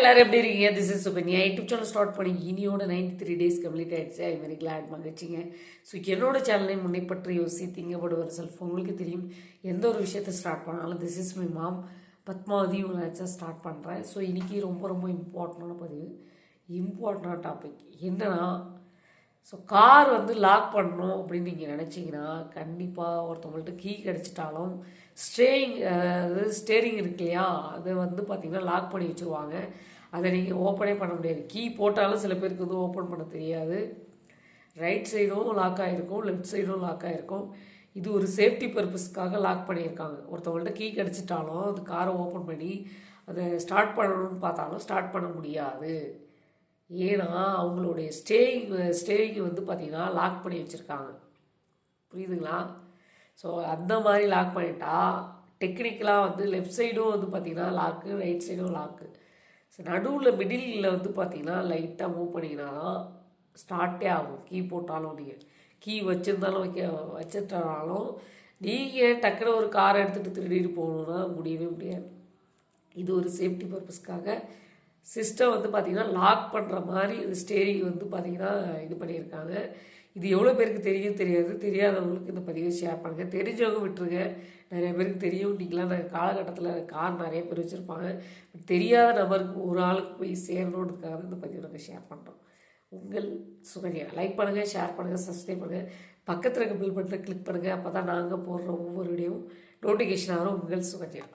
எல்லாரும் எப்படி இருக்கீங்க? This is Sukanya YouTube channel start பண்ணி இனியோட நைன்டி த்ரீ டேஸ் கம்ப்ளீட் ஆயிடுச்சு. ஐ வெரி கிளாட் மகிழ்ச்சிங்க. ஸோ என்னோட சேனலை முன்னே பற்றி யோசி திங்கப்படுவர் செல்ஃப் உங்களுக்கு தெரியும். எந்த ஒரு விஷயத்தை ஸ்டார்ட் பண்ணாலும் this is my mom Padmavathi உங்களை ஸ்டார்ட் பண்ணுறேன் ஸோ இன்றைக்கி ரொம்ப ரொம்ப இம்பார்ட்டண்டான பதிவு. இம்பார்ட்டண்டான டாபிக் என்னன்னா ஸோ கார் வந்து லாக் பண்ணணும் அப்படின்னு நீங்கள் நினச்சிங்கன்னா கண்டிப்பாக ஒருத்தவங்கள்ட்ட கீ கிடச்சிட்டாலும் ஸ்டேயிங் அதாவது ஸ்டேரிங் இருக்கு இல்லையா அதை வந்து பார்த்தீங்கன்னா லாக் பண்ணி வச்சுருவாங்க. அதை நீங்கள் ஓப்பனே பண்ண முடியாது. கீ போட்டாலும் சில பேருக்கு வந்து ஓப்பன் பண்ண தெரியாது. ரைட் சைடும் லாக் ஆகிருக்கும் லெஃப்ட் சைடும் லாக் ஆகிருக்கும் இது ஒரு சேஃப்டி பர்பஸ்க்காக லாக் பண்ணியிருக்காங்க. ஒருத்தவங்கள்ட்ட கீ கிடச்சிட்டாலும் அந்த காரை ஓப்பன் பண்ணி அதை ஸ்டார்ட் பண்ணணும்னு பார்த்தாலும் ஸ்டார்ட் பண்ண முடியாது. ஏன்னா அவங்களுடைய ஸ்டேயிங் ஸ்டேயிங் வந்து பார்த்திங்கன்னா லாக் பண்ணி வச்சுருக்காங்க. புரியுதுங்களா? ஸோ அந்த மாதிரி லாக் பண்ணிட்டா டெக்னிக்கலாக வந்து லெஃப்ட் சைடும் வந்து பார்த்திங்கன்னா லாக்கு ரைட் சைடும் லாக்கு ஸோ நடுவில் மிடில் வந்து பார்த்திங்கன்னா லைட்டாக மூவ் பண்ணிங்கன்னா தான் ஸ்டார்ட்டே ஆகும். கீ போட்டாலும் நீங்கள் கீ வச்சுருந்தாலும் வைக்க வச்சுட்டாலும் நீங்கள் டக்குன்னு ஒரு காரை எடுத்துகிட்டு திருடிட்டு போகணுன்னா முடியவே முடியாது. இது ஒரு சேஃப்டி பர்பஸ்க்காக சிஸ்டம் வந்து பார்த்திங்கன்னா லாக் பண்ணுற மாதிரி இந்த ஸ்டேரிங் வந்து பார்த்திங்கன்னா இது பண்ணியிருக்காங்க. இது எவ்வளோ பேருக்கு தெரியும் தெரியாது. தெரியாதவங்களுக்கு இந்த பதிவை ஷேர் பண்ணுங்கள் தெரிஞ்சவங்க விட்டுருங்க. நிறைய பேருக்கு தெரியும். நீங்களாம் நாங்கள் காலகட்டத்தில் கார் நிறைய பேர் வச்சுருப்பாங்க. தெரியாத நபருக்கு ஒரு ஆளுக்கு போய் சேரணுன்றதுக்காக இந்த பதிவை நாங்கள் ஷேர் பண்ணுறோம் உங்கள் சுகன்யா லைக் பண்ணுங்கள் ஷேர் பண்ணுங்கள் சப்ஸ்கிரைப் பண்ணுங்கள் பக்கத்தில் இருக்க பில் பட்டனை கிளிக் பண்ணுங்கள் அப்போ தான் நாங்கள் போடுற ஒவ்வொரு வீடியோவும் நோட்டிஃபிகேஷன் ஆகும் உங்கள் சுகன்யா.